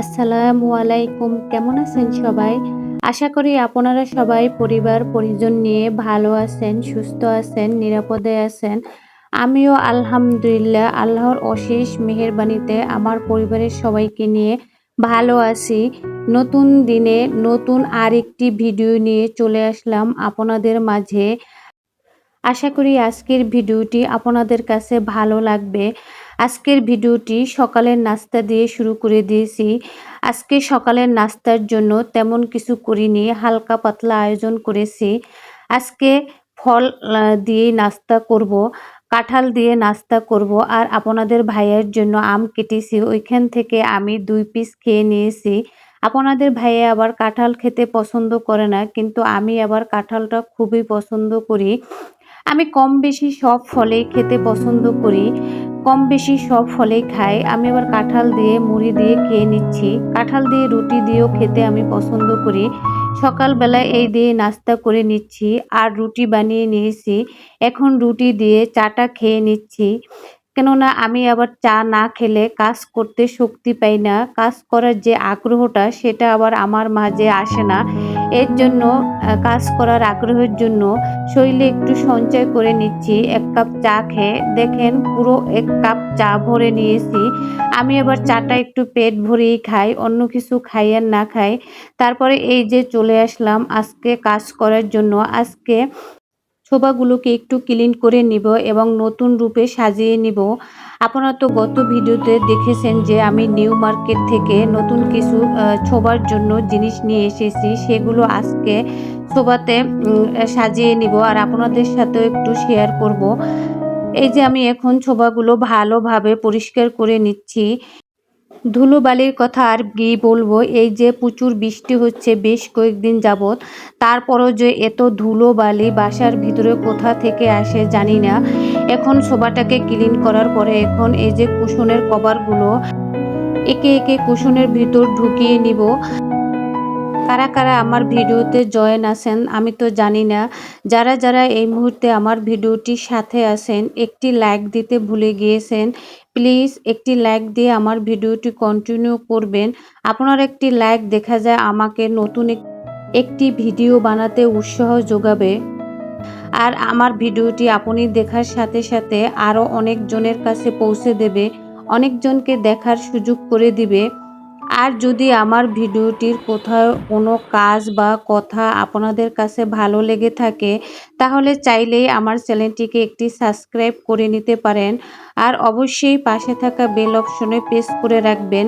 আসসালামু আলাইকুম, কেমন আছেন সবাই? আশা করি আপনারা সবাই পরিবার, পরিজন নিয়ে ভালো আছেন, সুস্থ আছেন, নিরাপদে আছেন। আমিও আলহামদুলিল্লাহ আল্লাহর অশেষ মেহেরবানিতে আমার পরিবারের সবাইকে নিয়ে ভালো আছি। নতুন দিনে নতুন আরেকটি ভিডিও নিয়ে চলে আসলাম আপনাদের মাঝে। আশা করি আজকের ভিডিওটি আপনাদের কাছে ভালো লাগবে। আজকের ভিডিওটি সকালের নাস্তা দিয়ে শুরু করে দিয়েছি। আজকে সকালের নাস্তার জন্য তেমন কিছু করিনি, হালকা পাতলা আয়োজন করেছি। আজকে ফল দিয়ে নাস্তা করব, কাঁঠাল দিয়ে নাস্তা করব আর আপনাদের ভাইয়ের জন্য আম কেটেছি। ওইখান থেকে আমি দুই পিস খেয়ে নিয়েছি। আপনাদের ভাইয়া আবার কাঁঠাল খেতে পছন্দ করে না, কিন্তু আমি আবার কাঁঠালটা খুবই পছন্দ করি। আমি কম বেশি সব ফলেই খেতে পছন্দ করি। কম বেশি সব ফলেই খাই আমি আবার কাঁঠাল দিয়ে, মুড়ি দিয়ে খেয়ে নিচ্ছি। কাঁঠাল দিয়ে রুটি দিয়েও খেতে আমি পছন্দ করি। সকালবেলায় এই দিয়ে নাস্তা করে নিচ্ছি আর রুটি বানিয়ে নিয়েছি। এখন রুটি দিয়ে চাটা খেয়ে নিচ্ছি। কেননা আমি আবার চা না খেলে কাজ করতে শক্তি পাই না। কাজ করার যে আগ্রহটা, সেটা আবার আমার মাঝে আসে না। এর জন্য কাজ করার আগ্রহের জন্য শরীরে একটু সঞ্চয় করে নিচ্ছি। এক কাপ চা খেয়ে দেখেন পুরো এক কাপ চা ভরে নিয়েছি। আমি আবার চাটা একটু পেট ভরেই খাই, অন্য কিছু খাই আর না খাই। তারপরে এই যে চলে আসলাম আজকে কাজ করার জন্য। আজকে ছোবাগুলোকে একটু ক্লিন করে নিব এবং নতুন রূপে সাজিয়ে নিব। আপনারা তো গত ভিডিওতে দেখেছেন যে আমি নিউ মার্কেট থেকে নতুন কিছু ছোবার জন্য জিনিস নিয়ে এসেছি। সেগুলো আজকে ছোবাতে সাজিয়ে নিব আর আপনাদের সাথেও একটু শেয়ার করব। এই যে আমি এখন ছোবাগুলো ভালোভাবে পরিষ্কার করে নিচ্ছি। ধুলোবালির কথা আর কি বলব? এই যে প্রচুর বৃষ্টি হচ্ছে বেশ কয়েকদিন যাবৎ, তারপরও যে এত ধুলোবালি বাসার ভিতরে কোথা থেকে আসে জানি না। এখন সোফাটাকে ক্লিন করার পরে এখন এই যে কুশনের কভারগুলো, একে একে কুশনের ভিতর ঢুকিয়ে নিব। কারা কারা আমার ভিডিওতে জয়েন আছেন আমি তো জানি না। যারা যারা এই মুহূর্তে আমার ভিডিওটির সাথে আছেন, একটি লাইক দিতে ভুলে গিয়েছেন, প্লিজ একটি লাইক দিয়ে আমার ভিডিওটি কন্টিনিউ করবেন। আপনার একটি লাইক দেখা যায় আমাকে নতুন এক- একটি ভিডিও বানাতে উৎসাহ যোগাবে। আর আমার ভিডিওটি আপনি দেখার সাথে সাথে আরও অনেকজনের কাছে পৌঁছে দেবে অনেকজনকে দেখার সুযোগ করে দিবে। আর যদি আমার ভিডিওটির কোথাও কোনো কাজ বা কথা আপনাদের কাছে ভালো লেগে থাকে, তাহলে চাইলেই আমার চ্যানেলটিকে একটি সাবস্ক্রাইব করে নিতে পারেন। আর অবশ্যই পাশে থাকা বেল অপশনে প্রেস করে রাখবেন।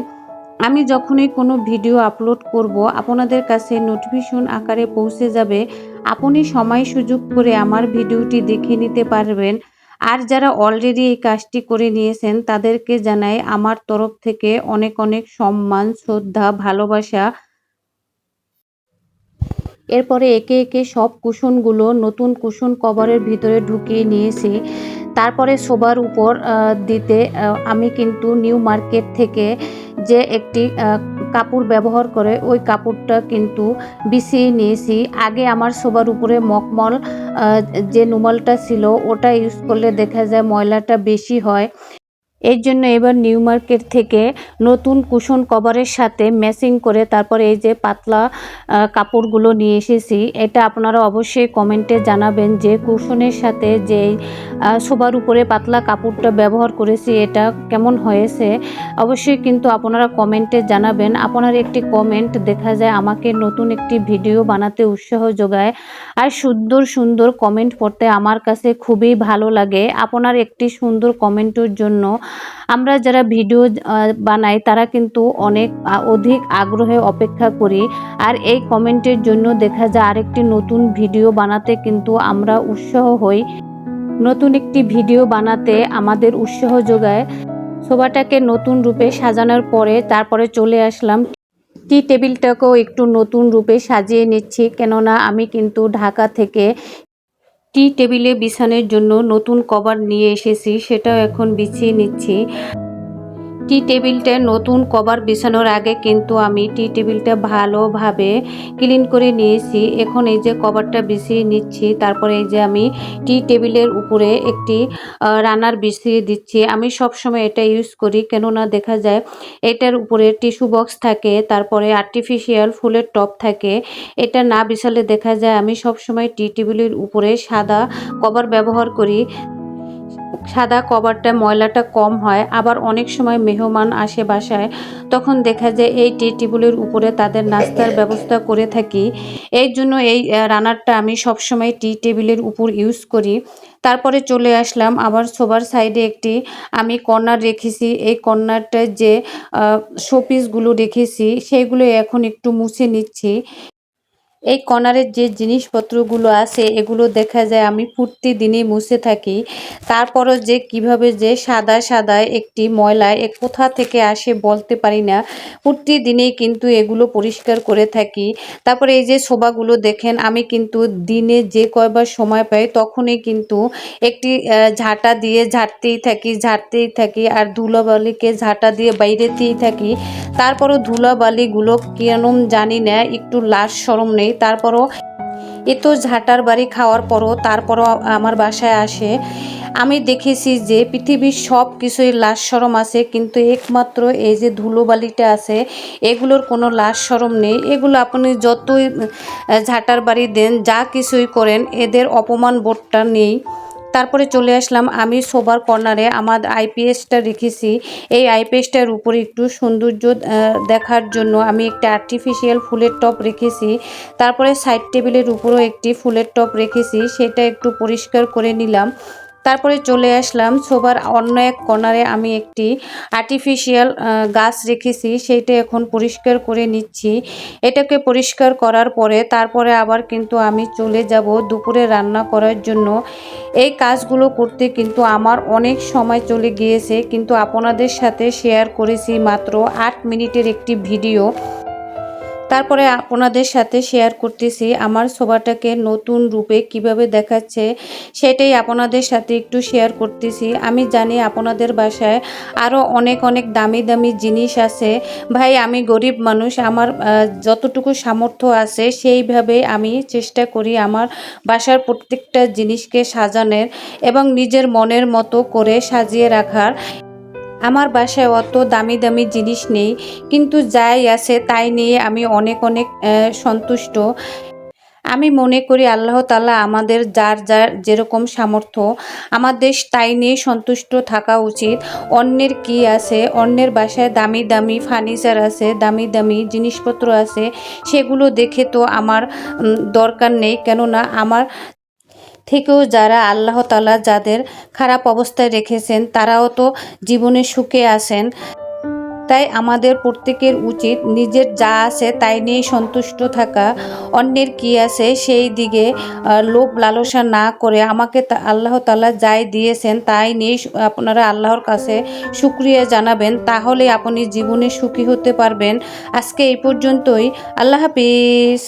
আমি যখনই কোনো ভিডিও আপলোড করব, আপনাদের কাছে নোটিফিকেশন আকারে পৌঁছে যাবে। আপনি সময় সুযোগ করে আমার ভিডিওটি দেখে নিতে পারবেন। আর যারা অলরেডি এই কাজটি করে নিয়েছেন, তাদেরকে জানাই আমার তরফ থেকে অনেক অনেক সম্মান, শ্রদ্ধা, ভালোবাসা। এরপরে একে একে সব কুশনগুলো নতুন কুশন কভারের ভিতরে ঢুকিয়ে নিয়েছি। তারপরে শোবার উপর দিতে আমি কিন্তু নিউ মার্কেট থেকে যে একটি কাপড় ব্যবহার করে ওই কাপড়টা কিন্তু বিছিয়ে নিয়েছি। আগে আমার সবার উপরে মকমল যে নুমালটা ছিল, ওটা ইউজ করলে দেখা যায় ময়লাটা বেশি হয়। এর জন্য এবার নিউ মার্কেট থেকে নতুন কুশন কভারের সাথে ম্যাচিং করে তারপরে এই যে পাতলা কাপড়গুলো নিয়ে এসেছি। এটা আপনারা অবশ্যই কমেন্টে জানাবেন যে কুশনের সাথে যে শোবার উপরে পাতলা কাপড়টা ব্যবহার করেছি, এটা কেমন হয়েছে? অবশ্যই কিন্তু আপনারা কমেন্টে জানাবেন। আপনার একটি কমেন্ট দেখা যায় আমাকে নতুন একটি ভিডিও বানাতে উৎসাহ যোগায়। আর সুন্দর সুন্দর কমেন্ট পড়তে আমার কাছে খুবই ভালো লাগে। আপনার একটি সুন্দর কমেন্টের জন্য আমরা যারা ভিডিও বানাই তারা কিন্তু অনেক অধিক আগ্রহে অপেক্ষা করি। আর এই কমেন্টের জন্য দেখা যায় আরেকটি নতুন ভিডিও বানাতে কিন্তু আমরা উৎসাহ হই। নতুন একটি ভিডিও বানাতে আমাদের উৎসাহ যোগায়। সোফাটাকে নতুন রূপে সাজানোর পরে তারপরে চলে আসলাম। টি টেবিলটাকেও একটু নতুন রূপে সাজিয়ে নিচ্ছি। কেননা আমি কিন্তু ঢাকা থেকে টি টেবিলে বিছানের জন্য নতুন কভার নিয়ে এসেছি সেটাও এখন বিছিয়ে নিচ্ছি। টি টেবিলটা নতুন কভার বিছানোর আগে কিন্তু আমি টি টেবিলটা ভালোভাবে ক্লিন করে নিয়েছি। এখন এই যে কভারটা বিছিয়ে নিচ্ছি, তারপরে এই যে আমি টি টেবিলের উপরে একটি রানার বিছিয়ে দিচ্ছি। আমি সব সময় এটা ইউজ করি, কেননা দেখা যায় এটার উপরে টিস্যু বক্স থাকে, তারপরে আর্টিফিশিয়াল ফুলের টপ থাকে। এটা না বিছালে দেখা যায় আমি সব সময় টি টেবিলের উপরে সাদা কভার ব্যবহার করি। সাদা কভারটা, ময়লাটা কম হয়, আবার অনেক সময় মেহমান আসে বাসায়, তখন দেখা যায় এই টি টেবিলের উপরে তাদের নাস্তার ব্যবস্থা করে থাকি। এই জন্য এই রানারটা আমি সবসময় টি টেবিলের উপর ইউজ করি। তারপরে চলে আসলাম আবার সোবার সাইডে একটি, আমি কর্নার রেখেছি। এই কর্নারটায় যে শোপিসগুলো রেখেছি, সেইগুলো এখন একটু মুছে নিচ্ছি। এই কর্নারের যে জিনিসপত্রগুলো আছে, এগুলো দেখা যায় আমি প্রতিদিনই মুছে থাকি। তারপরও যে কীভাবে যে সাদা সাদা একটি ময়লা এ কোথা থেকে আসে বলতে পারি না। প্রতিদিনেই কিন্তু এগুলো পরিষ্কার করে থাকি। তারপরে এই যে শোভাগুলো দেখেন, আমি কিন্তু দিনে যে কয়বার সময় পাই তখনই কিন্তু একটি ঝাঁটা দিয়ে ঝাড়তেই থাকি ঝাড়তেই থাকি আর ধুলাবালিকে ঝাঁটা দিয়ে বাইরেতেই থাকি। তারপরও ধুলাবালিগুলো কেন জানি না, একটু লাশ সরম নেই। তারপরও এত ঝাঁটার বাড়ি খাওয়ার পরও তারপরও আমার বাসায় আসে। আমি দেখেছি যে পৃথিবীর সব কিছুই লাশ সরম আছে, কিন্তু একমাত্র এই যে ধুলোবালিটা আছে, এগুলোর কোনো লাশ সরম নেই। এগুলো আপনি যতই ঝাঁটার বাড়ি দেন, যা কিছুই করেন, এদের অপমান বোধটা নেই। তারপরে চলে আসলাম আমি সোবার কর্নারে আমার আইপিএসটা রেখেছি। এই আইপিএসটার উপরে একটু সৌন্দর্য দেখার জন্য আমি একটা আর্টিফিশিয়াল ফুলের টপ রেখেছি। তারপরে সাইড টেবিলের উপরেও একটি ফুলের টপ রেখেছি, সেটা একটু পরিষ্কার করে নিলাম। তারপরে চলে আসলাম সোবার অন্য এক কর্নারে আমি একটি আর্টিফিশিয়াল গাছ রেখেছি, সেইটা এখন পরিষ্কার করে নিচ্ছি। এটাকে পরিষ্কার করার পরে তারপরে আবার কিন্তু আমি চলে যাব দুপুরে রান্না করার জন্য। এই কাজগুলো করতে কিন্তু আমার অনেক সময় চলে গিয়েছে, কিন্তু আপনাদের সাথে শেয়ার করেছি মাত্র আট মিনিটের একটি ভিডিও। তারপরে আপনাদের সাথে শেয়ার করতেছি। আমার সোফাটাকে নতুন রূপে কীভাবে দেখাচ্ছে সেটাই আপনাদের সাথে একটু শেয়ার করতেছি। আমি জানি আপনাদের বাসায় আরও অনেক অনেক দামি দামি জিনিস আছে। ভাই, আমি গরিব মানুষ, আমার যতটুকু সামর্থ্য আছে সেইভাবে আমি চেষ্টা করি আমার বাসার প্রত্যেকটা জিনিসকে সাজানোর এবং নিজের মনের মতো করে সাজিয়ে রাখার। আমার বাসায় অত দামি দামি জিনিস নেই, কিন্তু যাই আছে তাই নিয়ে আমি অনেক অনেক সন্তুষ্ট। আমি মনে করি আল্লাহ তালা আমাদের যার যার যেরকম সামর্থ্য আমাদের তাই নিয়ে সন্তুষ্ট থাকা উচিত। অন্যের কি আছে, অন্যের বাসায় দামি দামি ফার্নিচার আছে, দামি দামি জিনিসপত্র আছে, সেগুলো দেখে তো আমার দরকার নেই। কেননা আমার থেকেও যারা আল্লাহ তালা যাদের খারাপ অবস্থায় রেখেছেন, তারাও তো জীবনে সুখে আসেন তাই আমাদের প্রত্যেকের উচিত নিজের যা আছে তাই নিয়ে সন্তুষ্ট থাকা। অন্যের কি আছে সেই দিকে লোভ লালসা না করে আমাকে আল্লাহ তালা যাই দিয়েছেন তাই নিয়ে আপনারা আল্লাহর কাছে সুক্রিয়া জানাবেন তাহলে আপনি জীবনে সুখী হতে পারবেন। আজকে এই পর্যন্তই। আল্লাহ হাফিজ।